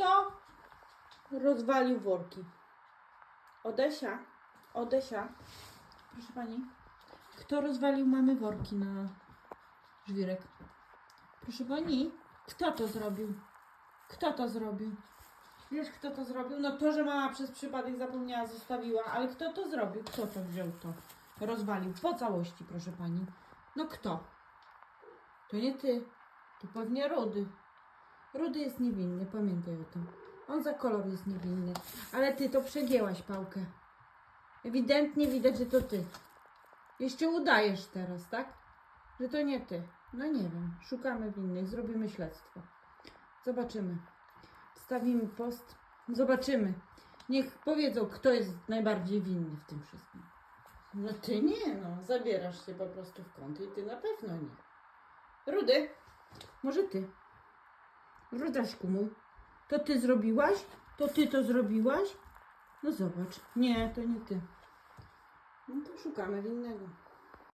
Kto rozwalił worki? Odesia? Odesia? Proszę pani. Kto rozwalił mamy worki na żwirek? Proszę pani, kto to zrobił? Kto to zrobił? Wiesz, kto to zrobił? No to, że mama przez przypadek zapomniała, zostawiła, ale kto to zrobił? Kto to wziął to? Rozwalił po całości, proszę pani. No kto? To nie ty. To pewnie Rudy. Rudy jest niewinny, pamiętaj o tym. On za kolor jest niewinny. Ale ty to przegięłaś pałkę. Ewidentnie widać, że to ty. Jeszcze udajesz teraz, tak? Że to nie ty. No nie wiem. Szukamy winnych, zrobimy śledztwo. Zobaczymy. Wstawimy post. Zobaczymy. Niech powiedzą, kto jest najbardziej winny w tym wszystkim. No ty nie, no. Zabierasz się po prostu w kąt i ty na pewno nie. Rudy, może ty. Rudaśku mój. To ty zrobiłaś? To ty to zrobiłaś? No zobacz. Nie, to nie ty. No to szukamy winnego.